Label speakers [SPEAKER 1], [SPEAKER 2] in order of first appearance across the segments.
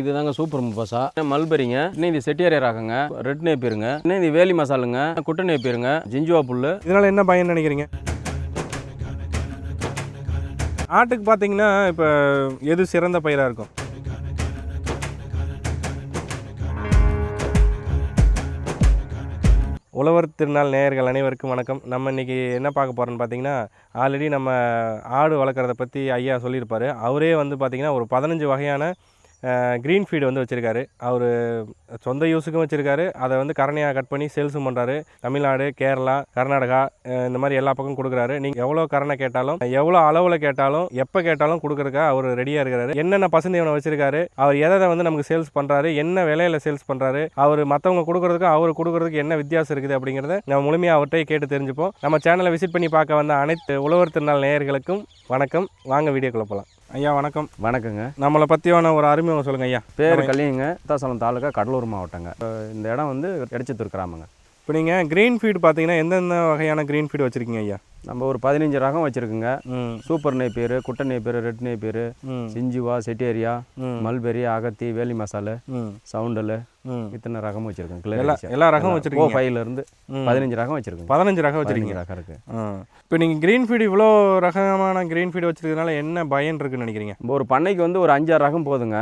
[SPEAKER 1] இதுதாங்க சூப்பர் முப்பாசா. மல்பெரிங்க இன்னும் இது செட்டியாரே ராகங்க ரெட் நேப்பிருங்க இன்னும் இது வேலி மசாலுங்க குட்டை நேப்பிருங்க ஜிஞ்சுவா புல்லு
[SPEAKER 2] இதனால் என்ன பயன் நினைக்கிறீங்க? ஆட்டுக்கு பார்த்தீங்கன்னா இப்போ எது சிறந்த பயிராக இருக்கும்? உழவர் திருநாள் நேயர்கள் அனைவருக்கும் வணக்கம். நம்ம இன்னைக்கு என்ன பார்க்க போகிறோன்னு பார்த்தீங்கன்னா ஆல்ரெடி நம்ம ஆடு வளர்க்குறத பற்றி ஐயா சொல்லியிருப்பார். அவரே வந்து பார்த்திங்கன்னா ஒரு பதினஞ்சு வகையான க்ரீன் ஃபீடு வந்து வச்சுருக்காரு. அவர் சொந்த யூஸுக்கும் வச்சுருக்காரு. அதை வந்து கரணையாக கட் பண்ணி சேல்ஸும் பண்ணுறாரு தமிழ்நாடு கேரளா கர்நாடகா இந்த மாதிரி எல்லா பக்கம் கொடுக்குறாரு. நீங்கள் எவ்வளோ கரணை கேட்டாலும் எவ்வளோ அளவில் கேட்டாலும் எப்போ கேட்டாலும் கொடுக்குறக்கா அவர் ரெடியாக இருக்கிறாரு. என்னென்ன பசந்த இவனை வச்சுருக்காரு அவர் எதை எதை வந்து நமக்கு சேல்ஸ் பண்ணுறாரு என்ன விலையில் சேல்ஸ் பண்ணுறாரு அவர் மற்றவங்க கொடுக்குறதுக்கும் அவர் கொடுக்குறதுக்கு என்ன வித்தியாசம் இருக்குது அப்படிங்கிறத நம்ம முழுமையாக அவர்கிட்ட கேட்டு தெரிஞ்சுப்போம். நம்ம சேனலை விசிட் பண்ணி பார்க்க வந்த அனைத்து உழவர் திருநாள் நேயர்களுக்கும் வணக்கம். வாங்க வீடியோக்குள்ளே போகலாம். ஐயா வணக்கம்.
[SPEAKER 1] வணக்கங்க.
[SPEAKER 2] நம்மளை பற்றியான ஒரு அறிமுகம் சொல்லுங்கள் ஐயா.
[SPEAKER 1] பேர் கல்லிங்க தாசலம் தாலுக்கா கடலூர் மாவட்டங்க. இந்த இடம் வந்து எடச்சத்தூர் கிராமங்க.
[SPEAKER 2] இப்போ நீங்கள் க்ரீன் ஃபீட் பார்த்தீங்கன்னா எந்தெந்த வகையான க்ரீன் ஃபீட் வச்சுருக்கீங்க ஐயா?
[SPEAKER 1] நம்ம ஒரு பதினஞ்சு ரகம் வச்சுருக்குங்க. சூப்பர் நேப்பியர் குட்டை நேப்பியர் ரெட் நேப்பியர்
[SPEAKER 2] ம்.
[SPEAKER 1] சிஞ்சுவா செட்டியாரியா
[SPEAKER 2] ம்.
[SPEAKER 1] மல்பெரி அகத்தி வேலி மசாலு சவுண்டலு இத்தனை ரகமும் வச்சுருக்கேன்
[SPEAKER 2] எல்லா ரகம்
[SPEAKER 1] ஓ
[SPEAKER 2] வச்சுருக்கீங்க
[SPEAKER 1] ஃபைவ்ல இருந்து. பதினஞ்சு ரகம் வச்சுருக்குங்க
[SPEAKER 2] பதினஞ்சு ரகம் வச்சுருக்கீங்க.
[SPEAKER 1] ரகம் இருக்குது
[SPEAKER 2] இப்போ நீங்கள் க்ரீன் ஃபீட் இவ்வளோ ரகமான க்ரீன் ஃபீட் வச்சிருக்கறதுனால என்ன பயன் இருக்குன்னு நினைக்கிறீங்க?
[SPEAKER 1] இப்போ ஒரு பண்ணைக்கு வந்து ஒரு அஞ்சாறு ரகம் போதுங்க.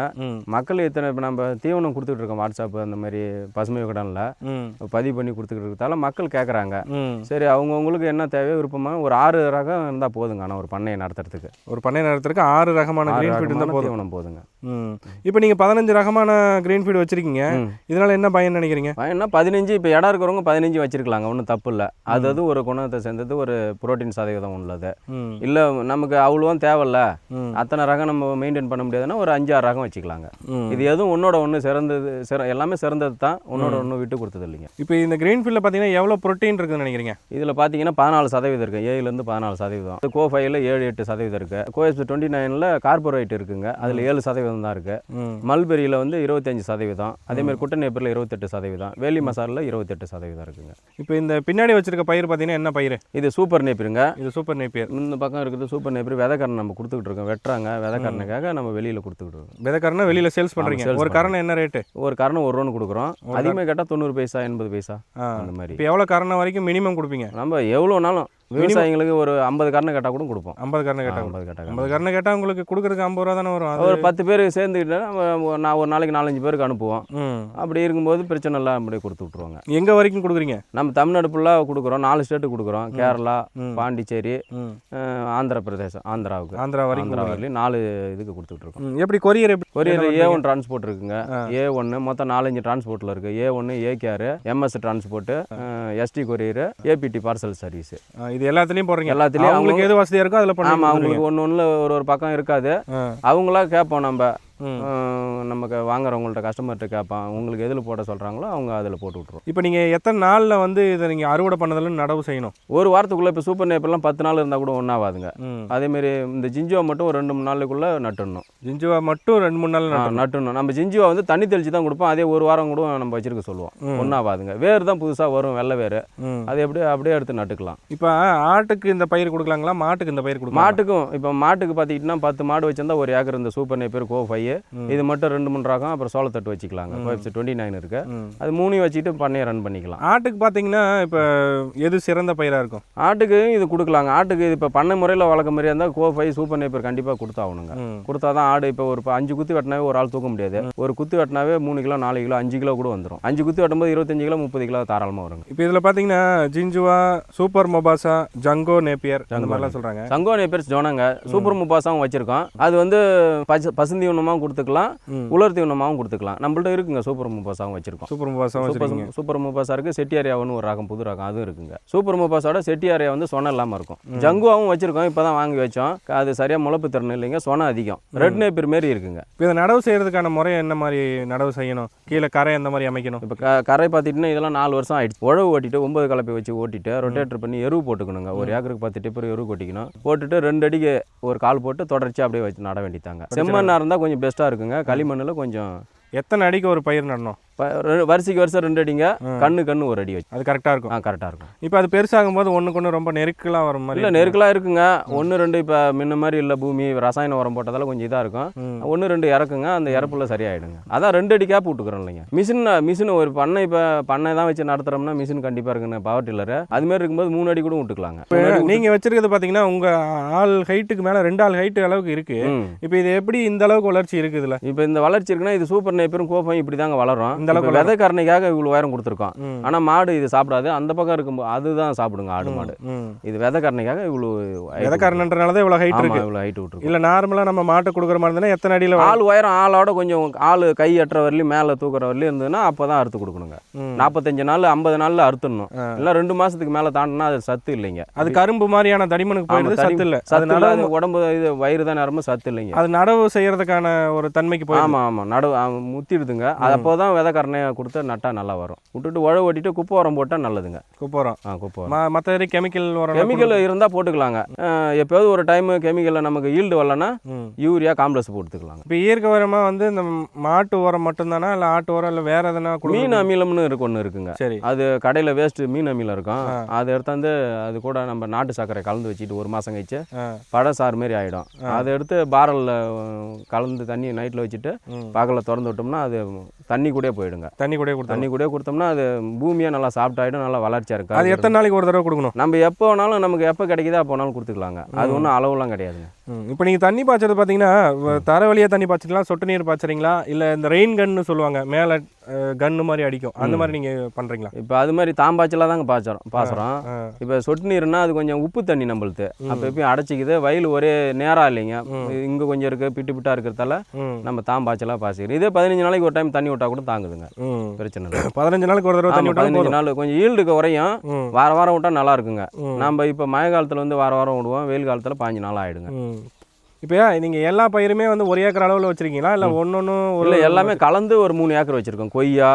[SPEAKER 1] மக்கள் இத்தனை இப்போ நம்ம தீவனம் கொடுத்துட்டு இருக்கோம் வாட்ஸ்அப் அந்த மாதிரி பசுமை கடனில்.
[SPEAKER 2] ம்.
[SPEAKER 1] பதிவு பண்ணி கொடுத்துக்கிட்டு இருக்கதால மக்கள் கேட்குறாங்க சரி அவங்கவுங்களுக்கு என்ன தேவையோ விருப்பமாக ஒரு ஆறு ரகம் இருந்தால் போதுங்க ஆனால் ஒரு பண்ணையை நடத்துறதுக்கு.
[SPEAKER 2] ஒரு பண்ணை நேரத்திற்கு ஆறு ரகமான க்ரீன் ஃபீட் இருந்தால் போதும்.
[SPEAKER 1] போதுங்க.
[SPEAKER 2] இப்போ நீங்கள் பதினஞ்சு ரகமான க்ரீன் ஃபீட் வச்சிருக்கீங்க. இதனால என்ன பயன் நினைக்கிறீங்க?
[SPEAKER 1] என்ன பதினஞ்சு இப்போ இடம் இருக்கிறவங்க பதினஞ்சு வச்சிருக்கலாங்க ஒன்றும் தப்பு இல்லை அது அது ஒரு குணத்தை சேர்ந்தது ஒரு புரோட்டீன் சதவீதம் உள்ளது. இல்லை நமக்கு அவ்வளோவும் தேவையில்ல. அத்தனை ரகம் நம்ம மெயின்டைன் பண்ண முடியாதுன்னா ஒரு அஞ்சு ஆறு ரகம் வச்சுக்கலாங்க. இது எதுவும் ஒன்னோட ஒன்று சிறந்தது சிற எல்லாமே சிறந்தது தான் ஒன்னோட ஒன்று விட்டு கொடுத்தது இல்லைங்க.
[SPEAKER 2] இப்போ இந்த க்ரீன் ஃபீல்டில் பார்த்தீங்கன்னா எவ்வளோ ப்ரோட்டீன் இருக்குதுன்னு நினைக்கிறீங்க?
[SPEAKER 1] இதில் பார்த்தீங்கன்னா பதினாலு சதவீதம் இருக்குது ஏழுலேருந்து பதினாலு சதவீதம். கோ ஃபைவ்ல ஏழு எட்டு சதவீதம் இருக்குது கோஎஸ் டுவெண்ட்டி நைனில் கார்போரேட் இருக்குங்க. அதில் ஏழு சதவீதம் தான் இருக்குது மல்பெரியில் வந்து இருபத்தஞ்சு சதவீதம். அதேமாதிரி குட்டை நேப்பரில் இருபத்தெட்டு சதவீதம். வேலி மசாலில் இருபத்தெட்டு சதவீதம் இருக்குங்க.
[SPEAKER 2] இப்போ இந்த பின்னாடி வச்சிருக்க பயிர் பார்த்தீங்கன்னா என்ன பயிர்?
[SPEAKER 1] இது சூப்பர் நேப்பிருங்க.
[SPEAKER 2] இது சூப்பர் நேப்பியர்.
[SPEAKER 1] இந்த பக்கம் இருக்குது சூப்பர் நேப்பர். விதைக்கரணை நம்ம கொடுத்துக்கிட்டு இருக்கோம். வெட்டுறாங்க. விதைக்கரணைக்காக நம்ம வெளியில் கொடுத்துக்கிட்டு இருக்கோம்.
[SPEAKER 2] விதைக்காரனா வெளியில் சேல்ஸ் பண்ணுறீங்க ஒரு கரணை என்ன ரேட்டு
[SPEAKER 1] ஒரு கரணம் ஒரு ரூபான்னு கொடுக்குறோம். அதிகமாக கேட்டால் தொண்ணூறு பைசா எண்பது பைசா அந்த மாதிரி.
[SPEAKER 2] இப்போ எவ்வளோ கரணை வரைக்கும் மினிமம் கொடுப்பீங்க?
[SPEAKER 1] நம்ம எவ்வளோனாலும் விவசாயிங்களுக்கு ஒரு ஐம்பது கரணம் கேட்டால் கூட கொடுப்போம்.
[SPEAKER 2] ஐம்பது கரணை கேட்டாங்க
[SPEAKER 1] ஐம்பது கேட்டாங்க
[SPEAKER 2] ஐம்பது கரணை கேட்டால் உங்களுக்கு கொடுக்குறதுக்கு ஐம்பது ரூபா தானே வரும்.
[SPEAKER 1] ஒரு பத்து பேர் சேர்ந்துக்கிட்டா நான் ஒரு நாளைக்கு நாலஞ்சு பேருக்கு அனுப்புவோம். அப்படி இருக்கும்போது பிரச்சனை இல்லை அப்படியே கொடுத்து விட்ருவாங்க
[SPEAKER 2] எங்கே வரைக்கும் கொடுக்குறீங்க?
[SPEAKER 1] நம்ம தமிழ்நாடு ஃபுல்லாக கொடுக்குறோம். நாலு ஸ்டேட்டு கொடுக்குறோம். கேரளா. பாண்டிச்சேரி ஆந்திர பிரதேசம் ஆந்திராவுக்கு.
[SPEAKER 2] ஆந்திரா வரைக்கும்
[SPEAKER 1] ஆந்திரா நாலு இதுக்கு கொடுத்துட்டு இருக்கோம்.
[SPEAKER 2] ம். எப்படி கொரியர் எப்படி?
[SPEAKER 1] கொரியர் ஏ? ஒன் டிரான்ஸ்போர்ட் இருக்குங்க. ஏ ஒன்று மொத்தம் நாலஞ்சு டிரான்ஸ்போர்ட்டில் இருக்குது ஏ ஒன்று A care MS transport ST courier ABT parcel service
[SPEAKER 2] இது எல்லாத்துலேயும் போடுறீங்க.
[SPEAKER 1] எல்லாத்துலேயும்
[SPEAKER 2] அவங்களுக்கு எது வசதியாக இருக்கோ அதில் பண்ணி
[SPEAKER 1] ஆமாம்
[SPEAKER 2] கொடுக்குறீங்க.
[SPEAKER 1] அவங்களுக்கு ஒன்று ஒன்றில் ஒரு ஒரு பக்கம் இருக்காது. அவங்களா கேட்போம் நம்ம.
[SPEAKER 2] ம்.
[SPEAKER 1] அஹ், நமக்கு வாங்குறவங்கள்ட்ட கஸ்டமர்கிட்ட கேட்பான். உங்களுக்கு எதில் போட சொல்கிறாங்களோ அவங்க அதில் போட்டு விட்ருவோம்
[SPEAKER 2] இப்போ நீங்கள் எத்தனை நாளில் வந்து இதை நீங்கள் அறுவடை பண்ணதில் நடவு செய்யணும்?
[SPEAKER 1] ஒரு வாரத்துக்குள்ளே இப்போ சூப்பர் நேப்பெல்லாம் பத்து நாள் இருந்தால் கூட ஒன்றாவாதுங்க அதேமாரி இந்த ஜிஞ்சுவா மட்டும் ஒரு ரெண்டு மூணு நாளுக்குள்ளே நட்டுடணும்.
[SPEAKER 2] ஜிஞ்சுவா மட்டும் ரெண்டு மூணு நாள்.
[SPEAKER 1] நட்டுணும் நம்ம ஜிஞ்சுவா வந்து தண்ணி தெளிச்சு தான் கொடுப்போம். அதே ஒரு வாரம் கூட நம்ம வச்சிருக்க சொல்லுவோம். ஒன்றாவாதுங்க வேர் தான் புதுசாக வரும் வெள்ளை
[SPEAKER 2] ம்.
[SPEAKER 1] அது அப்படியே அப்படியே எடுத்து நட்டுக்கலாம்.
[SPEAKER 2] இப்போ ஆட்டுக்கு இந்த பயிர் கொடுக்கலாங்களா? மாட்டுக்கு இந்த பயிர் கொடுக்கலாம்
[SPEAKER 1] மாட்டுக்கும். இப்போ மாட்டுக்கு பார்த்துக்கிட்டிங்கன்னா பத்து மாடு வச்சிருந்தா ஒரு ஏக்கர் இந்த சூப்பர் நேப்பர் கோ ஃபைவ் இது மட்டும் ரெண்டு மூணு ரகம் அப்புறம் சோளத்தட்டு வச்சுக்கலாங்க. கோயப்ஸ் டுவெண்ட்டி நைன் இருக்கு. அது மூணையும் வச்சுட்டு பண்ணையை ரன் பண்ணிக்கலாம்.
[SPEAKER 2] ஆட்டுக்கு பார்த்தீங்கன்னா இப்போ எது சிறந்த பயிராக இருக்கும்?
[SPEAKER 1] ஆட்டுக்கு இது கொடுக்கலாங்க. ஆட்டுக்கு இது இப்போ பண்ணை முறையில் வளர்க்க மாதிரியா இருந்தால் கோ ஃபைவ் சூப்பர் நேப்பர் கண்டிப்பாக கொடுத்தாகணுங்க. கொடுத்தா தான் ஆடு இப்போ ஒரு அஞ்சு குத்து வெட்டினாவே ஒரு ஆள் தூக்க முடியாது. ஒரு குத்து வெட்டினாவே மூணு கிலோ நாலு கிலோ அஞ்சு கிலோ கூட வந்துடும் அஞ்சு குத்து வெட்டும்போது இருபத்தஞ்சு கிலோ முப்பது கிலோ தாராளமாக வருங்க.
[SPEAKER 2] இப்போ இதில் பார்த்தீங்கன்னா ஜிஞ்சுவா சூப்பர் மொபாசா ஜங்கோ நேப்பியர் அந்த மாதிரிலாம் சொல்கிறாங்க
[SPEAKER 1] சங்கோ பேர் ஜோனங்க. சூப்பர் முப்பாசாவும் வச்சிருக்கோம். அது வந்து பசு பசுந்தீவனமாகவும் கொடுத்துக்கலாம். உலர் தீவனமாகவும் கொடுத்துக்கலாம். நம்மள்ட்ட இருக்குங்க. சூப்பர் முப்பாசாவும் வச்சிருக்கோம்.
[SPEAKER 2] சூப்பர் மொபாசா
[SPEAKER 1] சூப்பர் முப்பாசா இருக்கு. செட்டியாரியாவுன்னு ஒரு ரகம் புது ரகம் அதுவும் இருக்குங்க. சூப்பர் முப்பாசாவோட செட்டியாரியா வந்து சொன இல்லாமல் இருக்கும். ஜங்குவாவும் வச்சிருக்கோம். இப்போ தான் வாங்கி வச்சோம். அது சரியாக முளப்பு திறன் இல்லைங்க. சொன அதிகம். ரெட் நேப்பர் மாரி இருக்குங்க.
[SPEAKER 2] இப்போ இதை நடவு செய்கிறதுக்கான முறை என்ன மாதிரி நடவு செய்யணும்? கீழே கரை அந்த மாதிரி அமைக்கணும்?
[SPEAKER 1] இப்போ கரை பார்த்துட்டுனா இதெல்லாம் நாலு வருஷம் ஆயிடுச்சு உழவு ஓட்டிட்டு ஒன்பது கலப்பை வச்சு ஓட்டிட்டு ரொட்டேட்டர் பண்ணி எருவு போட்டுக்கணுங்க. ஒரு ஏக்கருக்கு பத்து டிப்பர் எருவு கொட்டிக்கணும். போட்டுட்டு ரெண்டு அடிக்கு ஒரு கால் போட்டு தொடர்ச்சி அப்படியே வச்சு நட வேண்டித்தாங்க செம்மண்ணாக இருந்தால் கொஞ்சம் பெஸ்ட்டாக இருக்குங்க. களிமண்ணில் கொஞ்சம்
[SPEAKER 2] எத்தனை அடிக்கு ஒரு பயிர் நடணும்?
[SPEAKER 1] வரிசைக்கு வருஷம் ரெண்டு அடிங்க. கண்ணு கண்ணு ஒரு அடி வச்சு.
[SPEAKER 2] அது கரெக்டாக இருக்கும்.
[SPEAKER 1] ஆ கரெக்டாக இருக்கும்.
[SPEAKER 2] இப்போ அது பெருசாகும் போது ஒன்றுக்கு ஒன்று ரொம்ப நெருக்கலாக வர மாதிரி
[SPEAKER 1] இல்லை நெருக்கலாக இருக்குங்க. ஒன்று ரெண்டு இப்போ முன்ன மாதிரி இல்லை பூமி ரசாயன உரம் போட்டதால கொஞ்சம் இதாக இருக்கும். ஒன்று ரெண்டு இறக்குங்க. அந்த இறப்புல சரியாயிடுங்க. அதான் ரெண்டு அடி கேப் விட்டுக்கிறோம் இல்லைங்க. மிஷின் மிஷின் ஒரு பண்ணை இப்போ பண்ணை தான் வச்சு நடத்துகிறோம்னா மிஷின் கண்டிப்பாக இருக்குங்க பவர் டில்லரு அதுமாரி இருக்கும்போது மூணு அடி கூட விட்டுக்கலாங்க விட்டு-
[SPEAKER 2] நீங்கள் வச்சிருக்கிறது பார்த்தீங்கன்னா உங்கள் ஆள் ஹைட்டுக்கு மேலே ரெண்டு ஆள் ஹைட்டு அளவுக்கு இருக்கு.
[SPEAKER 1] ம்.
[SPEAKER 2] இப்போ இது எப்படி இந்த அளவுக்கு வளர்ச்சி இருக்குது இதில்
[SPEAKER 1] இப்போ இந்த வளர்ச்சி இருக்குன்னா இது சூப்பர் நேப்பரும் கோப்பம் இப்படி தாங்க வளரும்.
[SPEAKER 2] இந்த அளவுக்கு
[SPEAKER 1] விதை கரணைக்காக இவ்வளோ உயரம் கொடுத்துருக்கோம்.
[SPEAKER 2] ம்.
[SPEAKER 1] ஆனால் மாடு இது சாப்பிடாது. அந்த பக்கம் இருக்கும்போது அதுதான் சாப்பிடுங்க ஆடு மாடு. இது விதை கரணைக்காக இவ்வளோ
[SPEAKER 2] விதக்காரன்றனால தான் இவ்வளோ ஹைட் இருக்கு.
[SPEAKER 1] இவ்வளோ ஹைட் விட்டுருக்கோம்.
[SPEAKER 2] இல்லை நார்மலாக நம்ம மாட்டை கொடுக்குற மாதிரி இருந்தால் எத்தனை அடியில்
[SPEAKER 1] ஆள் உயரம் ஆளோட கொஞ்சம் ஆள் கை எட்டுற வரலையும் மேலே தூக்குற வரலையும் இருந்ததுன்னா அப்போ தான் அறுத்து கொடுக்கணுங்க. நாற்பத்தஞ்சு நாள் ஐம்பது நாளில் அறுத்துடணும். இல்லை ரெண்டு மாதத்துக்கு மேலே தாண்டினா அது சத்து இல்லைங்க.
[SPEAKER 2] அது கரும்பு மாதிரியான தடிமனுக்கு
[SPEAKER 1] ஆமா,
[SPEAKER 2] போயிடுது
[SPEAKER 1] தனி-
[SPEAKER 2] சத்து இல்லை. அதனால
[SPEAKER 1] உடம்பு இது வயிறு தான் நிரம்ப சத்து இல்லைங்க.
[SPEAKER 2] அது நடவு செய்யறதுக்கான ஒரு தன்மைக்கு போயிடுது.
[SPEAKER 1] ஆமாம் ஆமாம் நடு ஆ, முத்திடுதுங்க. அது அப்போ தான் விதை கரணையை கொடுத்து நட்டா நல்லா வரும். விட்டுட்டு உழவு ஓட்டிட்டு குப்பை உரம் போட்டால் நல்லதுங்க.
[SPEAKER 2] குப்போரம்
[SPEAKER 1] ஆ குப்பை உரம்.
[SPEAKER 2] மற்ற கெமிக்கல் உரம்
[SPEAKER 1] கெமிக்கல் இருந்தால் போட்டுக்கலாங்க. எப்பயாவது ஒரு டைம் கெமிக்கலில் நமக்கு ஈல்டு வரலன்னா யூரியா காம்ப்ளெக்ஸ் போட்டுக்கலாங்க.
[SPEAKER 2] இப்போ இயற்கை உரமாக வந்து இந்த மாட்டு உரம் மட்டும்தானா இல்லை ஆட்டு உரம் இல்லை வேற எதனா
[SPEAKER 1] மீன் அமிலம்னு இருக்கு ஒன்று இருக்குங்க.
[SPEAKER 2] சரி.
[SPEAKER 1] அது கடையில் வேஸ்ட்டு மீன் அமிலம் இருக்கும். அதை எடுத்தாந்து அது கூட நம்ம நாட்டு சர்க்கரை கலந்து வச்சுட்டு ஒரு மாதம் கழிச்சு
[SPEAKER 2] ஆ.
[SPEAKER 1] பழ சாறு மாரி ஆகிடும் அதை எடுத்து பாரலில் கலந்து தண்ணி நைட்டில் வச்சுட்டு பகலில் திறந்து விட்டோம்னா அது தண்ணி கூட போயிடுங்க.
[SPEAKER 2] தண்ணி கூட கொடுத்தா
[SPEAKER 1] தண்ணி கூட கொடுத்தோம்னா அது பூமியாக நல்லா சாப்பிட்டாயிடும் நல்லா வளர்ச்சியாக
[SPEAKER 2] அது
[SPEAKER 1] இருக்கும்
[SPEAKER 2] எத்தனை நாளைக்கு ஒரு தடவை கொடுக்கணும்?
[SPEAKER 1] நம்ம எப்போ வேணாலும் நமக்கு எப்போ கிடைக்குதோ அப்போ வேணாலும் கொடுத்துக்கலாங்க. அது ஒன்றும் அளவுலாம் கிடையாதுங்க.
[SPEAKER 2] இப்போ நீங்கள் தண்ணி பாய்ச்சறது பார்த்தீங்கன்னா தர வழியாக தண்ணி பாய்ச்சிக்கலாம் சொட்டு நீர் பாய்ச்சறீங்களா? இல்லை இந்த ரெயின் கன்னு சொல்லுவாங்க மேலே கன்னு மாதிரி அடிக்கும். அந்த மாதிரி நீங்கள் பண்ணுறீங்களா
[SPEAKER 1] இப்போ அது மாதிரி தாம்பாய்ச்சலாக தாங்க பாய்ச்சறோம் பாசுறோம்
[SPEAKER 2] ஆ.
[SPEAKER 1] இப்போ சொட்டு நீர்னா அது கொஞ்சம் உப்பு தண்ணி நம்மளுது. அப்போ எப்பயும் அடைச்சிக்குது. வயல் ஒரே நேராக இல்லைங்க. இங்கே கொஞ்சம் இருக்குது பிட்டு பிட்டாக இருக்கிறதால நம்ம தாம்பாய்ச்சலாக பாய்ச்சிக்கிறோம் இதே பதினஞ்சு நாளைக்கு ஒரு டைம் தண்ணி விட்டா கூட தாங்குதுங்க. பிரச்சனை இல்லை.
[SPEAKER 2] பதினஞ்சு நாளைக்கு ஒரு தடவை தண்ணி
[SPEAKER 1] பதினஞ்சு நாள் கொஞ்சம் ஈல்டுக்கு குறையும்.
[SPEAKER 2] ம்.
[SPEAKER 1] வார வாரம் விட்டா நல்லா இருக்குங்க. நம்ம இப்போ மழை காலத்தில் வந்து வார வாரம் விடுவோம். வெயில் காலத்தில் பாஞ்சு நாள் ஆயிடுங்க.
[SPEAKER 2] ம். இப்போ நீங்கள் எல்லா பயிருமே வந்து ஒரு ஏக்கர் அளவில் வச்சிருக்கீங்களா? இல்லை ஒன்று ஒன்று
[SPEAKER 1] இல்லை எல்லாமே கலந்து ஒரு மூணு ஏக்கர் வச்சுருக்கோம். கொய்யா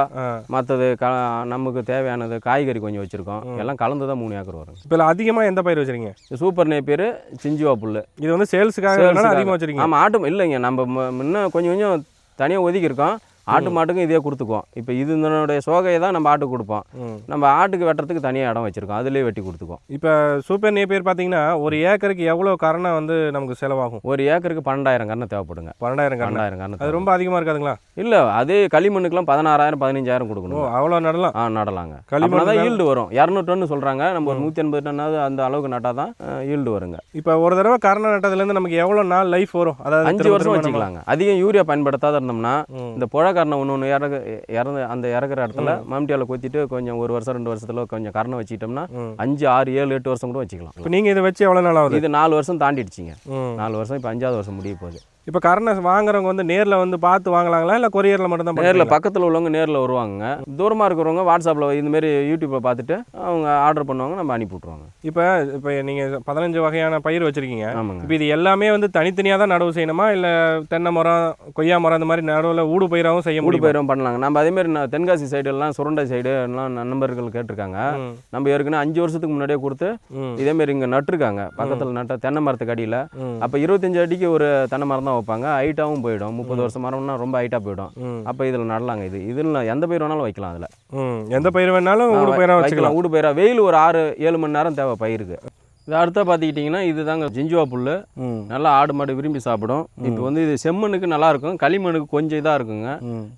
[SPEAKER 1] மற்றது க நமக்கு தேவையானது காய்கறி கொஞ்சம் வச்சுருக்கோம். எல்லாம் கலந்து தான் மூணு ஏக்கர் வருங்க
[SPEAKER 2] இப்போ அதிகமாக எந்த பயிர் வச்சிருக்கீங்க?
[SPEAKER 1] சூப்பர் நேப்பியர் சிஞ்சுவா புல்லு
[SPEAKER 2] இது வந்து சேல்ஸுக்காக. அதிகமாக வச்சிருக்கீங்க.
[SPEAKER 1] ஆமாம் ஆட்டு இல்லைங்க நம்ம முன்ன கொஞ்சம் கொஞ்சம் தனியாக ஒதுக்கியிருக்கோம். ஆட்டு மாட்டுக்கும் இதே கொடுத்துக்குவோம். இப்போ இது இதனுடைய சோகையை தான் நம்ம ஆட்டுக்கு கொடுப்போம். நம்ம ஆட்டுக்கு வெட்டுறதுக்கு தனியாக இடம் வச்சுருக்கோம். அதுலேயே வெட்டி கொடுத்துக்குவோம்.
[SPEAKER 2] இப்போ சூப்பர் நேப்பியர் பார்த்தீங்கன்னா ஒரு ஏக்கருக்கு எவ்வளோ கரணை வந்து நமக்கு செலவாகும்?
[SPEAKER 1] ஒரு ஏக்கருக்கு பன்னெண்டாயிரம் கரணை தேவைப்படுங்க.
[SPEAKER 2] பன்னெண்டாயிரம்
[SPEAKER 1] பன்னெண்டாயிரம் கரணை
[SPEAKER 2] அது ரொம்ப அதிகமாக இருக்காதுங்களா?
[SPEAKER 1] இல்லை அதே களிமண்ணுக்கெல்லாம் பதினாறாயிரம் பதினஞ்சாயிரம் கொடுக்கணும்
[SPEAKER 2] அவ்வளோ நடலாம்?
[SPEAKER 1] ஆ நடலாங்க.
[SPEAKER 2] களிமண்
[SPEAKER 1] தான் ஈல்டு வரும். இரநூறு டன் சொல்கிறாங்க நம்ம ஒரு நூற்றி எண்பது டன்னாவது அந்த அளவுக்கு நட்டால் தான் ஈல்டு வருங்க.
[SPEAKER 2] இப்போ ஒரு தடவை கரணை நட்டதுலேருந்து நமக்கு எவ்வளோ நாள் லைஃப் வரும்? அதாவது
[SPEAKER 1] அஞ்சு வருஷம் வச்சுக்கலாங்க. அதிகம் யூரியா பயன்படுத்தாத இருந்தோம்னா. இந்த புழக்கரணை ஒன்று ஒன்று இறகு இறந்து அந்த இறக்குற இடத்துல மம்டியால கொத்திட்டு கொஞ்சம் ஒரு வருஷம் ரெண்டு வருஷத்துல கொஞ்சம் கரணை வச்சுக்கிட்டோம்னா. அஞ்சு ஆறு ஏழு எட்டு வருஷம் கூட வச்சுக்கலாம்.
[SPEAKER 2] இப்போ நீங்கள் இதை வச்சு எவ்வளோ நாள் ஆகுது?
[SPEAKER 1] இது நாலு வருஷம் தாண்டிடுச்சிங்க. நாலு வருஷம் இப்போ அஞ்சாவது வருஷம் முடிய போகுது.
[SPEAKER 2] இப்போ கரணை வாங்குறவங்க வந்து நேரில் வந்து பார்த்து வாங்கலாங்களா? இல்லை கொரியரில் மட்டும் தான்
[SPEAKER 1] நேரில் பக்கத்தில் உள்ளவங்க நேரில் வருவாங்க. தூரமாக இருக்கிறவங்க வாட்ஸ்அப்பில் இந்த மாதிரி யூடியூப்பை பார்த்துட்டு அவங்க ஆர்டர் பண்ணுவாங்க நம்ம அனுப்பி விட்ருவாங்க
[SPEAKER 2] இப்போ இப்போ நீங்கள் பதினஞ்சு வகையான பயிர் வச்சுருக்கீங்க.
[SPEAKER 1] ஆமாங்க.
[SPEAKER 2] இப்போ இது எல்லாமே வந்து தனித்தனியாக தான் நடவு செய்யணுமா? இல்லை தென்னை மரம் கொய்யா மரம் அந்த மாதிரி நடுவில் ஊடு பயிராகவும் செய்ய முடியும்?
[SPEAKER 1] பயிரும் பண்ணலாங்க. நம்ம அதே மாதிரி நான் தென்காசி சைடு எல்லாம் சுரண்டை சைடு எல்லாம் நண்பர்கள் கேட்டிருக்காங்க. நம்ம ஏற்கனவே அஞ்சு வருஷத்துக்கு முன்னாடியே கொடுத்து
[SPEAKER 2] ம்.
[SPEAKER 1] இதே மாதிரி இங்கே நட்டுருக்காங்க. பக்கத்தில் நட்ட தென்னை மரத்துக்கு அடியில். அப்போ இருபத்தஞ்சு அடிக்கு ஒரு தென்னை மரம் தான் வைப்பாங்க ஹைட்டாகவும் போயிடும். முப்பது வருஷம் மரம்னா ரொம்ப ஹைட்டாக போயிடும். அப்போ இதில் நடலாங்க இது. இதில் எந்த பயிர் வேணாலும் வைக்கலாம் அதில்.
[SPEAKER 2] எந்த பயிர் வேணாலும் ஊடு பயிராக வச்சுக்கலாம்.
[SPEAKER 1] ஊடு பயிரா. வெயில் ஒரு ஆறு ஏழு மணி நேரம் தேவை பயிருக்கு. இது அடுத்த பார்த்துக்கிட்டிங்கன்னா இதுதாங்க ஜிஞ்சுவா புல் நல்லா ஆடு மாடு விரும்பி சாப்பிடும். இப்போ வந்து இது செம்மண்ணுக்கு நல்லா இருக்கும். களிமண்ணுக்கு கொஞ்சம் இதாக இருக்குங்க.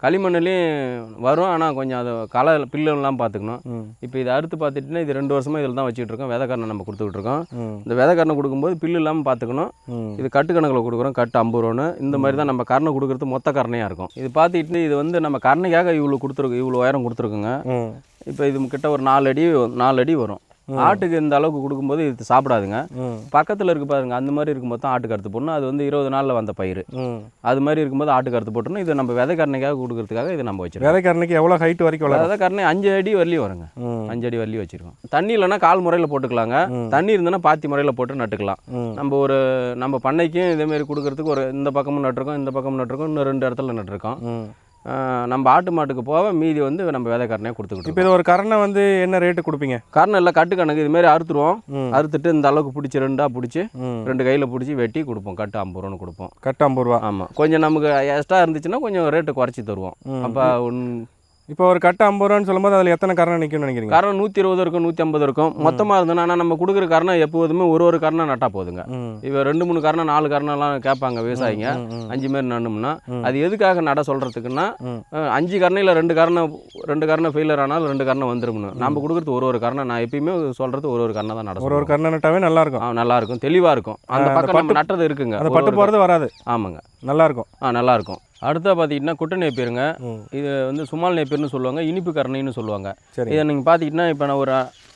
[SPEAKER 1] களிமண்ணுலேயும் வரும். ஆனால் கொஞ்சம் அது களை பில்லுலாம் பார்த்துக்கணும் இப்போ இதை அறுத்து பார்த்துட்டுனா இது ரெண்டு வருஷமாக இதில் தான் வச்சுட்டு இருக்கோம். விதைக்கரணை நம்ம கொடுத்துக்கிட்டு இருக்கோம். இந்த விதைக்கரணை கொடுக்கும்போது பில்லு இல்லாமல் பார்த்துக்கணும் இது கட்டு கணக்கில் கொடுக்குறோம். கட்டு ஐம்பது ரூபான்னு. இந்த மாதிரி தான் நம்ம கரணை கொடுக்குறது மொத்த கரணையாக இருக்கும். இது பார்த்துக்கிட்டு இது வந்து நம்ம கரணைக்காக இவ்வளோ கொடுத்துருக்கு இவ்வளோ உயரம் கொடுத்துருக்குங்க. இப்போ இது கிட்ட ஒரு நாலு அடி நாலு அடி வரும். ஆட்டுக்கு இந்த அளவுக்கு கொடுக்கும்போது இது சாப்பிடாதுங்க. பக்கத்தில் இருக்கு பாருங்க அந்த மாதிரி இருக்கும்போது தான் ஆட்டுக்கு அறுத்து போடணும். அது வந்து இருபது நாளில் வந்த பயிர் அது மாதிரி இருக்கும்போது ஆட்டுக்கு அறுத்து போட்டோம்னா இது நம்ம விதை கரணைக்காக கொடுக்கறதுக்காக இது நம்ம வச்சிருக்கோம்.
[SPEAKER 2] விதைக்கரணைக்கு எவ்வளோ ஹைட் வரைக்கும் வளரும்?
[SPEAKER 1] விதை கரணை அஞ்சு அடி வரலையும் வருங்க. அஞ்சு அடி வரலையும் வச்சிருக்கோம். தண்ணி இல்லைன்னா கால் முறையில் போட்டுக்கலாங்க. தண்ணி இருந்ததுன்னா பாத்தி முறையில் போட்டு நட்டுக்கலாம். நம்ம ஒரு நம்ம பண்ணைக்கும் இதே மாதிரி கொடுக்கறதுக்கு ஒரு இந்த பக்கமும் நட்டிருக்கோம் இந்த பக்கமும் நட்டிருக்கோம் இன்னும் ரெண்டு இடத்துல நட்டிருக்கோம். நம்ம ஆட்டு மாட்டுக்கு போக மீதி வந்து நம்ம விதைக்காரனே கொடுத்துக்கிட்டு
[SPEAKER 2] இப்போ இது ஒரு கரணை வந்து என்ன ரேட்டு கொடுப்பீங்க?
[SPEAKER 1] காரணம் இல்லை கட்டு கணக்கு. இது மாதிரி அறுத்துருவோம். அறுத்துட்டு இந்த அளவுக்கு பிடிச்சி ரெண்டாக பிடிச்சி ரெண்டு கையில் பிடிச்சி வெட்டி கொடுப்போம். கட்டு ஐம்பது ரூபான்னு கொடுப்போம்.
[SPEAKER 2] கட்டு ஐம்பது ரூபா.
[SPEAKER 1] ஆமாம் கொஞ்சம் நமக்கு எக்ஸ்ட்ரா இருந்துச்சுன்னா கொஞ்சம் ரேட்டு குறைச்சி தருவோம். அப்போ ஒன்
[SPEAKER 2] இப்போ ஒரு கட்டை ஐம்பது ரூபான்னு சொல்லும்போது அதில் எத்தனை கரணம் நிற்கும்னு நினைக்கிறீங்க?
[SPEAKER 1] கரணம் நூற்றி இருபது இருக்கும் நூற்றி ஐம்பது இருக்கும் மொத்தமாக இருந்ததுன்னா ஆனால் நம்ம கொடுக்குற கரணம் எப்போதுமே ஒரு ஒரு கரணம் நட்டா போதுங்க. இப்போ ரெண்டு மூணு கரணம் நாலு கரணம்லாம் கேட்பாங்க விவசாயிங்க. அஞ்சு மாரி நடும்னா
[SPEAKER 2] ம்.
[SPEAKER 1] அது எதுக்காக நட சொல்கிறதுக்குன்னா. அஞ்சு கரணையில் ரெண்டு கரணம் ரெண்டு கரணம் ஃபெயிலியர் ஆனாலும் ரெண்டு கரணம் வந்துரும்னு. நம்ம கொடுக்குறது ஒரு ஒரு கரணம் நான் எப்பயுமே சொல்கிறது ஒரு ஒரு கரணம் தான் நட
[SPEAKER 2] ஒரு ஒரு. கரணம் நட்டாவே நல்லா இருக்கும்.
[SPEAKER 1] ஆ நல்லா இருக்கும். தெளிவாக இருக்கும். அந்த பக்கம் நம்ம நட்டது இருக்குங்க.
[SPEAKER 2] அந்த பட்டு போகிறது வராது.
[SPEAKER 1] ஆமாங்க.
[SPEAKER 2] நல்லா இருக்கும்
[SPEAKER 1] ஆ நல்லா இருக்கும் அடுத்தா பார்த்தீங்கன்னா குட்டை நேப்பியருங்க இது வந்து சுமால் நேப்பியர்னு சொல்லுவாங்க இனிப்பு கரணைன்னு சொல்லுவாங்க.
[SPEAKER 2] சரி
[SPEAKER 1] இதை நீங்கள் பார்த்துக்கிட்டிங்கன்னா இப்போ நான் ஒரு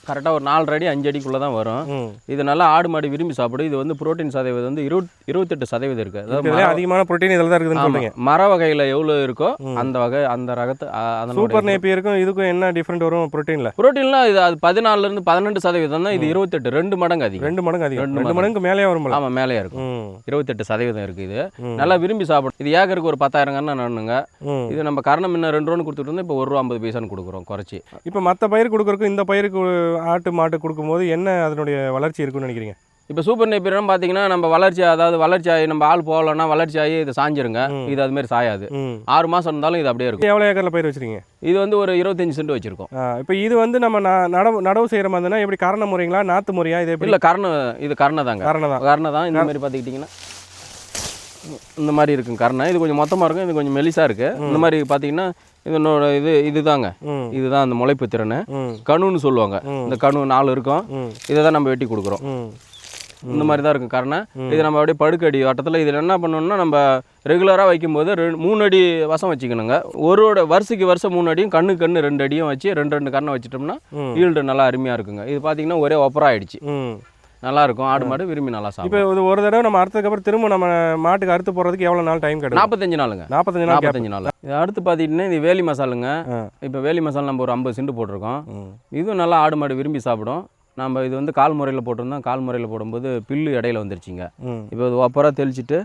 [SPEAKER 1] கரெக்டாக ஒரு நாலு அடி அஞ்சு அடிக்குள்ளே தான் வரும். இது நல்லா ஆடு மாடு விரும்பி சாப்பிடும். இது வந்து புரோட்டீன் சதவீதம் வந்து இருபத் இருபத்தெட்டு சதவீதம் இருக்குது அதாவது
[SPEAKER 2] அதிகமான புரோட்டீன் இதில் தான் இருக்குதுன்னு
[SPEAKER 1] மர வகையில் எவ்வளோ இருக்கோ. அந்த வகை அந்த ரகத்து
[SPEAKER 2] சூப்பர் நேப்பியருக்கும் இதுக்கும் என்ன டிஃப்ரெண்ட் வரும் புரோட்டீனில்?
[SPEAKER 1] புரோட்டீன்லாம் இது அது பதினாலுல இருந்து பன்னெண்டு சதவீதம் தான் இது இருபத்தெட்டு ரெண்டு மடங்கு அதிகம்.
[SPEAKER 2] ரெண்டு மடங்கு அதிகம்.
[SPEAKER 1] ரெண்டு
[SPEAKER 2] மடங்கு. மேலேயே வரும்ல
[SPEAKER 1] ஆமாம் மேலேயே இருக்கும். இருபத்தெட்டு சதவீதம் இருக்குது இது. நல்லா விரும்பி சாப்பிடும். இது ஏக்கருக்கு ஒரு பத்தாயிரம் கண்ணா
[SPEAKER 2] ம்.
[SPEAKER 1] இது நம்ம கரணம் முன்ன ரெண்டு ரூபான்னு கொடுத்துட்டு இருந்தோம் இப்போ ஒரு ரூபா ஐம்பது பைசான்னு கொடுக்குறோம் குறைச்சி.
[SPEAKER 2] இப்போ மற்ற பயிர் கொடுக்குறக்கும் இந்த பயிருக்கு ஆட்டு மாட்டு கொடுக்கும்போது என்ன அதனுடைய வளர்ச்சி இருக்குன்னு நினைக்கிறீங்க?
[SPEAKER 1] இப்போ சூப்பர் நெப்பிரம் பார்த்தீங்கன்னா நம்ம வளர்ச்சி அதாவது வளர்ச்சி ஆகி நம்ம ஆள் போகலன்னா வளர்ச்சி ஆகி இது சாஞ்சிருங்க. இது அதுமாரி சாயாது.
[SPEAKER 2] ம்.
[SPEAKER 1] ஆறு மாதம் இருந்தாலும் இது அப்படியே இருக்கும்.
[SPEAKER 2] எவ்வளோ ஏக்கரில் பயிர் வச்சிருக்கீங்க?
[SPEAKER 1] இது வந்து ஒரு இருபத்தஞ்சு சென்ட் வச்சிருக்கோம்.
[SPEAKER 2] இப்போ இது வந்து நம்ம நடவு நடவு செய்கிற மாதிரினா எப்படி காரண முறைங்களா நாற்று முறையா? இது
[SPEAKER 1] இல்லை கரணம் இது கரணை தாங்க.
[SPEAKER 2] காரணம் தான்.
[SPEAKER 1] கரணை தான். இந்த மாதிரி பார்த்துக்கிட்டிங்கன்னா இந்த மாதிரி இருக்கும் கரணை. இது கொஞ்சம் மொத்தமாக இருக்கும் இது கொஞ்சம் மெலிசாக இருக்குது இந்த மாதிரி பார்த்தீங்கன்னா இதனோட இது இதுதாங்க. இதுதான் அந்த முளைப்பு திறன். கணுன்னு சொல்லுவாங்க. இந்த கணு நாலு இருக்கும். இதை தான் நம்ம வெட்டி கொடுக்குறோம். இந்த மாதிரி தான் இருக்கும் கரணை.
[SPEAKER 2] ம்.
[SPEAKER 1] இது நம்ம அப்படியே படுக்கடி வட்டத்தில் இதில் என்ன பண்ணணும்னா நம்ம ரெகுலராக வைக்கும்போது ரெண்டு மூணு அடி வசம் வச்சுக்கணுங்க. ஒரு வருஷத்துக்கு வருஷம் மூணு அடியும் கண்ணு கண்ணு ரெண்டு அடியும் வச்சு ரெண்டு ரெண்டு கண்ணை வச்சிட்டோம்னா ஈல்டு நல்லா அருமையாக இருக்குங்க. இது பார்த்தீங்கன்னா ஒரே ஒப்பரா ஆயிடுச்சு. நல்லா இருக்கும் ஆடு மாடு விரும்பி நல்லா
[SPEAKER 2] இப்போ
[SPEAKER 1] சாப்பிடும்.
[SPEAKER 2] இது ஒரு தடவை நம்ம அறுத்ததுக்கப்புறம் திரும்ப நம்ம மாட்டுக்கு அறுத்து போகிறதுக்கு எவ்வளோ நாள் டைம் கிடைக்கும்?
[SPEAKER 1] நாற்பத்தஞ்சு நாளுங்க.
[SPEAKER 2] நாற்பத்தஞ்சு
[SPEAKER 1] நாற்பத்தஞ்சு நாள். இது அடுத்து பார்த்துக்கிட்டிங்கன்னா இது வேலி மசாலுங்க. இப்போ வேலி மசாலா நம்ம ஒரு ஐம்பது சென்ட் போட்டிருக்கோம். இதுவும் நல்லா ஆடு மாடு விரும்பி சாப்பிடும். நம்ம இது வந்து கால் முறையில் போட்டிருந்தோம். கால் முறையில் போடும்போது பில்லு இடையில வந்துருச்சுங்க. இப்போ இது ஒப்பரா தெளிச்சிட்டு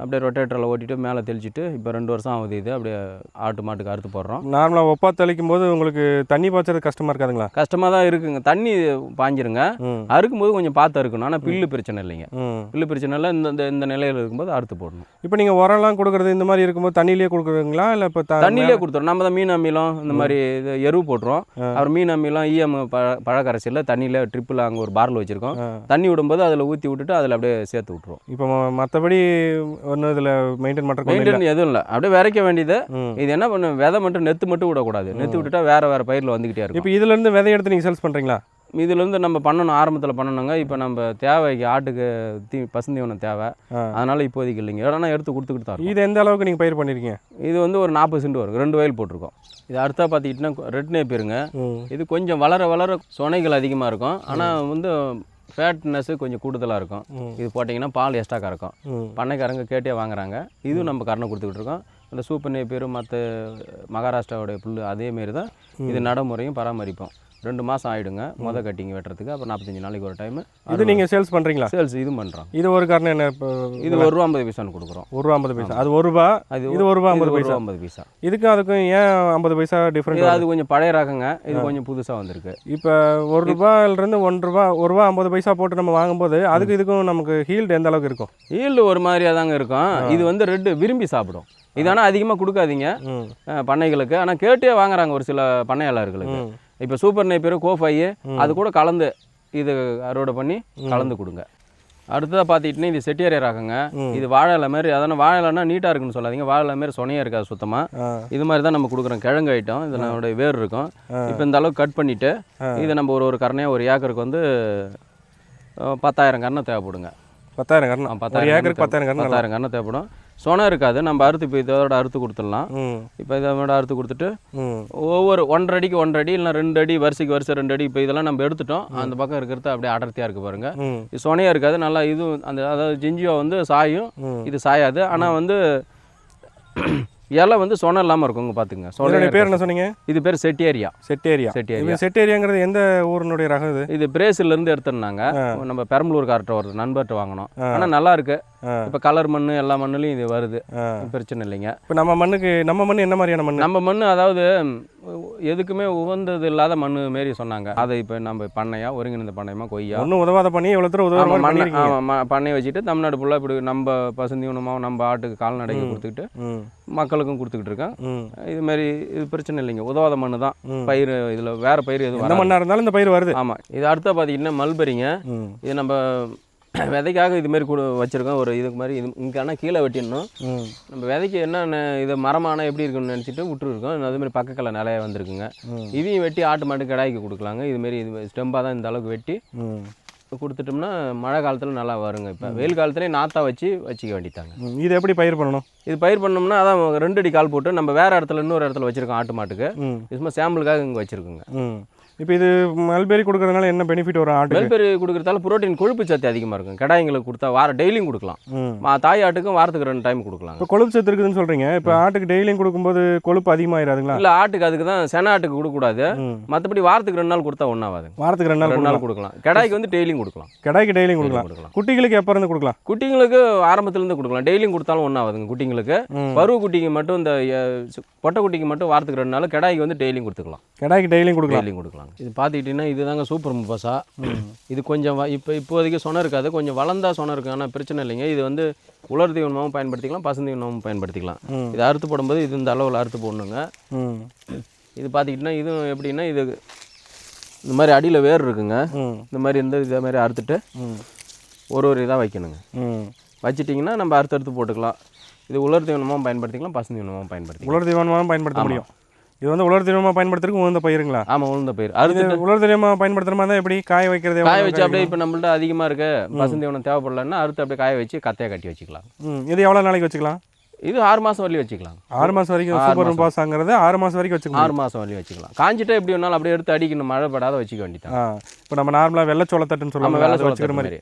[SPEAKER 1] அப்படியே ரொட்டேட்டரில் ஓட்டிட்டு மேலே தெளிச்சிட்டு இப்போ ரெண்டு வருஷம் ஆகுது இது. அப்படியே ஆட்டு மாட்டுக்கு அறுத்து போடுறோம்.
[SPEAKER 2] நார்மலாக ஒப்பா தெளிக்கும் போது உங்களுக்கு தண்ணி பாய்ச்சறது கஷ்டமாக இருக்காதுங்களா?
[SPEAKER 1] கஷ்டமாக தான் இருக்குங்க. தண்ணி பாஞ்சிருங்க
[SPEAKER 2] ம்.
[SPEAKER 1] அறுக்கும்போது கொஞ்சம் பார்த்து அறுக்கணும். ஆனால் பில்லு பிரச்சனை இல்லைங்க. பில்லு பிரச்சனை இல்லை. இந்த இந்த- நிலையில் இருக்கும்போது அறுத்து போடணும்.
[SPEAKER 2] இப்போ நீங்கள் உரம்லாம் கொடுக்குறது இந்த மாதிரி இருக்கும்போது தண்ணியிலேயே கொடுக்குறீங்களா இல்லை இப்போ
[SPEAKER 1] தண்ணியிலே கொடுத்துரும் நம்ம தான் மீன் அமிலம் இந்த மாதிரி இது எருவு போட்டுரும். அப்புறம் மீன் அமிலம் ஈஎம் பழ பழக்கரைசலில் தண்ணியில் ட்ரிப்பில் அங்கே ஒரு பாரில் வச்சுருக்கோம். தண்ணி விடும்போது அதில் ஊற்றி விட்டுட்டு அதில் அப்படியே சேர்த்து விட்ருவோம்
[SPEAKER 2] இப்போ மற்றபடி ஒன்றும் இதில் மெயின்டைன் இல்லை.
[SPEAKER 1] மெயின்டைன் எதுவும் இல்லை. அப்படியே விரைக்க வேண்டியது. இது என்ன பண்ணும் விதை மட்டும் நெத்து மட்டும் விடக்கூடாது. நெத்து விட்டுட்டா வேற வேற பயிரில் வந்துக்கிட்டே இருக்கும்.
[SPEAKER 2] இப்போ இதுலேருந்து விதை எடுத்து நீங்கள் சேல்ஸ் பண்ணுறீங்களா
[SPEAKER 1] இதுலேருந்து நம்ம பண்ணணும் ஆரம்பத்தில் பண்ணணுங்க. இப்போ நம்ம தேவைக்கு ஆட்டுக்கு தீ பசுந்தீவனம் தேவை. அதனால இப்போதைக்கு இல்லைங்க. இடம்னா எடுத்து கொடுத்துக்கிட்டு தான்.
[SPEAKER 2] இது எந்த அளவுக்கு நீங்கள் பயிர் பண்ணியிருக்கீங்க
[SPEAKER 1] இது வந்து ஒரு நாற்பது சென்ட் வரும். ரெண்டு வயல் போட்டிருக்கோம். இது அடுத்தா பார்த்துக்கிட்டிங்கன்னா ரெட் நேப்பிருங்க. இது கொஞ்சம் வளர வளர சொனைகள் அதிகமாக இருக்கும். ஆனால் வந்து ஃபேட்னஸ்ஸு கொஞ்சம் கூடுதலாக இருக்கும். இது போட்டிங்கன்னா பால் எக்ஸ்ட்ரா கறக்கும் பண்ணைக்காரங்க கேட்டே வாங்குறாங்க. இதுவும் நம்ம கரணை கொடுத்துக்கிட்டு இருக்கோம். இந்த சூப்பர் நேப்பியர் மற்ற மகாராஷ்டிராவுடைய புல் அதேமாரி தான் இது நடைமுறையும் பராமரிப்போம். ரெண்டு மாதம் ஆயிடுங்க. மொத கட்டிங் வெட்டுறதுக்கு அப்புறம் நாற்பத்தஞ்சு நாளைக்கு ஒரு டைம்
[SPEAKER 2] இது நீங்கள் சேல்ஸ் பண்ணுறீங்களா
[SPEAKER 1] சேல்ஸ் இதுவும் பண்ணுறோம்
[SPEAKER 2] இது ஒரு காரணம் என்ன இப்போ
[SPEAKER 1] இது ஒரு ரூபா ஐம்பது பைசான்னு கொடுக்குறோம்.
[SPEAKER 2] ஒரு ரூபா ஐம்பது பைசா. அது ஒரு ரூபா?
[SPEAKER 1] அது
[SPEAKER 2] இது ஒரு ரூபா
[SPEAKER 1] இது
[SPEAKER 2] ஐம்பது பைசா
[SPEAKER 1] ஐம்பது பைசா.
[SPEAKER 2] இதுக்கும் அதுக்கும் ஏன் ஐம்பது பைசா
[SPEAKER 1] இது
[SPEAKER 2] டிஃப்ரெண்ட்
[SPEAKER 1] அது கொஞ்சம் பழைய ரகங்க இது கொஞ்சம் புதுசாக வந்திருக்கு.
[SPEAKER 2] இப்போ ஒரு ரூபாயிலிருந்து ஒன்று ரூபா ஒரு ரூபா ஐம்பது பைசா போட்டு நம்ம வாங்கும்போது அதுக்கு இதுக்கும் நமக்கு ஹீல்டு எந்த அளவுக்கு இருக்கும்?
[SPEAKER 1] ஈல்டு ஒரு மாதிரியாக தாங்க இருக்கும். இது வந்து ரெட்டு விரும்பி சாப்பிடும். இது ஆனால் அதிகமாக கொடுக்காதீங்க. பண்ணைகளுக்கு. ஆனால் கேட்டே வாங்குறாங்க ஒரு சில பண்ணையாளர்களுக்கு. இப்போ சூப்பர் நெய்ப்பேர் கோஃபை அது கூட கலந்து இது அறுவடை பண்ணி கலந்து கொடுங்க. அடுத்ததாக பார்த்துக்கிட்டிங்கன்னா இது செட்டியாரி ரகங்க. இது வாழை மாதிரி அதான வாழை இலைன்னா நீட்டாக இருக்குன்னு சொல்லாதீங்க. வாழை மாதிரி சொனையாக இருக்காது சுத்தமாக இது மாதிரி தான் நம்ம கொடுக்குறோம். கிழங்கு ஐட்டம் இது நம்மளுடைய வேர் இருக்கும். இப்போ இந்த அளவுக்கு கட் பண்ணிவிட்டு இதை நம்ம ஒரு ஒரு கரணையாக ஒரு ஏக்கருக்கு வந்து பத்தாயிரம் கரணை தேவைப்படுங்க.
[SPEAKER 2] பத்தாயிரம் கரணம்.
[SPEAKER 1] பத்தாயிரம்
[SPEAKER 2] ஏக்கருக்கு பத்தாயிரம் கரணம்.
[SPEAKER 1] பத்தாயிரம் கரணை தேவைப்படும். சொனை இருக்காது. நம்ம அறுத்து இப்போ இதோட அறுத்து கொடுத்துடலாம். இப்போ இதோட அறுத்து கொடுத்துட்டு ஒவ்வொரு ஒன்றரை அடிக்கு ஒன்றரை அடி இல்லை ரெண்டு அடி வரிசைக்கு வருஷம் ரெண்டு அடி இப்போ இதெல்லாம் நம்ம எடுத்துட்டோம். அந்த பக்கம் இருக்கிறது அப்படியே அடர்த்தியாக இருக்குது பாருங்க. இது சொனையாக இருக்காது. நல்லா இது அந்த அதாவது ஜிஞ்சியோ வந்து சாயும். இது சாயாது. ஆனால் வந்து இலை வந்து சொனை இல்லாமல் இருக்குங்க பார்த்துங்க
[SPEAKER 2] இதனுடைய
[SPEAKER 1] சொனை
[SPEAKER 2] பேர் என்ன சொன்னீங்க?
[SPEAKER 1] இது பேர் செட்டியேரியா.
[SPEAKER 2] செட்டேரியா
[SPEAKER 1] செட்டியேரியா.
[SPEAKER 2] இது செட்டேரியாங்கிறது எந்த ஊரினுடைய ரகம் இது?
[SPEAKER 1] இது பிரேசில்ல இருந்து எடுத்துருந்தாங்க. நம்ம பெரம்பலூர்கார்ட்ட ஒரு நண்பர்கிட்ட வாங்கினோம். ஆனால் நல்லா இருக்கு. இப்போ கலர் மண் எல்லா மண்ணுலையும் இது வருது. பிரச்சனை இல்லைங்க.
[SPEAKER 2] இப்போ நம்ம மண்ணுக்கு நம்ம மண் என்ன மாதிரியான மண்
[SPEAKER 1] நம்ம மண் அதாவது எதுக்குமே உகந்தது இல்லாத மண் மாரி சொன்னாங்க. அதை இப்போ நம்ம பண்ணையா ஒருங்கிணைந்த பண்ணையமா கொய்யா?
[SPEAKER 2] ஒன்றும் உதவாத பண்ணி எவ்வளோ தூரம் மாதிரி
[SPEAKER 1] மண்ணை ஆமாம் பண்ணையை வச்சுட்டு தமிழ்நாடு ஃபுல்லாக இப்படி நம்ம பசுந்தீவனமாக நம்ம ஆட்டுக்கு கால்நடைக்கு கொடுத்துக்கிட்டு மக்களுக்கும் கொடுத்துக்கிட்டு இருக்கேன். இது மாதிரி இது பிரச்சனை இல்லைங்க. உதவாத மண்ணு தான். பயிர் இதில் வேற பயிர் எதுவும்.
[SPEAKER 2] மண்ணாக இருந்தாலும் இந்த பயிர் வருது.
[SPEAKER 1] ஆமாம் இது அடுத்த பார்த்தீங்கன்னா மல்பரிங்க. இது நம்ம விதைக்காக இது மாதிரி கூட வச்சுருக்கோம். ஒரு இதுக்கு மாதிரி இது இங்கே ஆனால் கீழே வெட்டிடணும். நம்ம விதைக்கு என்ன இது மரமான எப்படி இருக்குன்னு நினச்சிட்டு விட்டுருக்கோம். அதே மாதிரி பக்கத்தில் நிறைய வந்திருக்குங்க. இதையும் வெட்டி ஆட்டு மாட்டு கடாய்க்கு கொடுக்கலாங்க. இதுமாரி இது ஸ்டெம்பாக தான் இந்த அளவுக்கு வெட்டி கொடுத்துட்டோம்னா மழை காலத்தில் நல்லா வருங்க. இப்போ வெயில் காலத்துலேயே நாத்தா வச்சு வச்சுக்க வேண்டித்தாங்க.
[SPEAKER 2] இது எப்படி பயிர் பண்ணணும்?
[SPEAKER 1] இது பயிர் பண்ணோம்னா அதான் ரெண்டு அடி கால் போட்டு நம்ம வேறு இடத்துல இன்னொரு இடத்துல வச்சுருக்கோம் ஆட்டு மாட்டுக்கு. சும்மா சாம்பிளுக்காக இங்கே வச்சுருக்குங்க.
[SPEAKER 2] இப்போ இது மல்பெரி கொடுக்கறதுனால என்ன பெனிஃபிட் வரும் ஆட்டுக்கு?
[SPEAKER 1] வெல்பெரி கொடுக்குறதால புரோட்டீன் கொழுப்பு சத்து அதிகமாக இருக்கும். கடாய்ங்களுக்கு கொடுத்தா வார டெய்லியும் கொடுக்கலாம். தாய் ஆட்டுக்கும் வாரத்துக்கு ரெண்டு டைம் கொடுக்கலாங்க
[SPEAKER 2] இப்போ கொழுப்பு சத்து இருக்குதுன்னு சொல்கிறீங்க இப்போ ஆட்டுக்கு டெய்லியும் கொடுக்கும்போது கொழுப்பு அதிகமாகிடாதுங்களா
[SPEAKER 1] இல்லை ஆட்டுக்கு அதுக்கு தான் சென ஆட்டுக்கு கொடுக்கக்கூடாது. மற்றபடி வாரத்துக்கு ரெண்டு நாள் கொடுத்தா ஒன்றாவாதுங்க
[SPEAKER 2] வாரத்துக்கு ரெண்டு நாள்
[SPEAKER 1] ரெண்டு நாள்
[SPEAKER 2] கொடுக்கலாம்.
[SPEAKER 1] கொடுக்கலாம். கடாய்க்கு வந்து டெய்லியும் கொடுக்கலாம்.
[SPEAKER 2] கடாய்க்கு டெய்லியும் கொடுக்கலாம்.
[SPEAKER 1] கொடுக்கலாம்.
[SPEAKER 2] குட்டிகளுக்கு எப்போ இருந்து கொடுக்கலாம்?
[SPEAKER 1] குட்டிங்களுக்கு ஆரம்பத்துலேருந்து கொடுக்கலாம். டெய்லியும் கொடுத்தாலும் ஒன்றாவாதுங்க குட்டிங்களுக்கு. பருவ குட்டிக்கு மட்டும் இந்த பொட்டை குட்டிக்கு மட்டும் வாரத்துக்கு ரெண்டு நாள் கடாய்க்கு வந்து டெய்லியும் கொடுத்துக்கலாம்.
[SPEAKER 2] கடாய்க்கு டெய்லியும் கொடுக்கலாம்.
[SPEAKER 1] டெய்லியும் கொடுக்கலாம். இது பார்த்துக்கிட்டிங்கன்னா இதுதாங்க சூப்பர் முப்பாசா. இது கொஞ்சம் இப்போ இப்போதைக்கு சொன்ன இருக்காது. கொஞ்சம் வளர்ந்தா சொன்ன இருக்கு. ஆனால் பிரச்சனை இல்லைங்க. இது வந்து உலர் தீவனமாகவும் பயன்படுத்திக்கலாம் பசுந்தீவனமாகவும் பயன்படுத்திக்கலாம்.
[SPEAKER 2] ம்.
[SPEAKER 1] இது அறுத்து போடும்போது இது இந்த அளவில் அறுத்து போடணுங்க. இது பார்த்துக்கிட்டிங்கன்னா இதுவும் எப்படின்னா இது இந்த மாதிரி அடியில் வேர் இருக்குங்க. இந்த மாதிரி இந்த இதே மாதிரி அறுத்துட்டு ஒரு ஒரு இதாக வைக்கணுங்க. வச்சிட்டிங்கன்னா நம்ம அறுத்து அறுத்து போட்டுக்கலாம். இது உலர் தீவனமாகவும் பயன்படுத்திக்கலாம் பசு தீவனமாகவும் பயன்படுத்திக்கலாம்.
[SPEAKER 2] உலர் தீவனமாக பயன்படுத்த முடியும். இது வந்து உலர் தீவனமாக பயன்படுத்துறதுக்கு உகந்த பயிருங்களா?
[SPEAKER 1] ஆமாம் உளுந்த பயிர். அறுத்துட்டு
[SPEAKER 2] உலர் தீவனமாக பயன்படுத்துற மாதிரி தான் எப்படி காய வைக்கிறது
[SPEAKER 1] காய
[SPEAKER 2] எவ்வளவு
[SPEAKER 1] வச்சு அப்படியே இப்போ நம்மள்ட்ட அதிகமாக இருக்கு பசுந்தீவனம் தேவைப்படலன்னா அறுத்து அப்படியே காய வச்சு கத்தையாக கட்டி வச்சுக்கலாம்.
[SPEAKER 2] இது எவ்வளோ நாளைக்கு வச்சுக்கலாம்?
[SPEAKER 1] இது ஆறு மாதம் வரலையும் வச்சுக்கலாம்.
[SPEAKER 2] ஆறு மாதம் வரைக்கும் சூப்பர்
[SPEAKER 1] மாசம்.
[SPEAKER 2] பாஸாங்கிறது ஆறு மாதம் வரைக்கும் வச்சுக்கலாம்
[SPEAKER 1] ஆறு மாதம் வரலையும் வச்சுக்கலாம். காஞ்சிட்டா எப்படி வேணாலும் அப்படியே எடுத்து அடிக்கணும். மழை படாத வச்சுக்க வேண்டியதான்
[SPEAKER 2] இப்போ நம்ம நார்மலாக வெள்ளச்சோளத்தட்டுன்னு சொல்லுவாங்க
[SPEAKER 1] வெள்ளை
[SPEAKER 2] அதை வச்சுக்கிற
[SPEAKER 1] மாதிரி.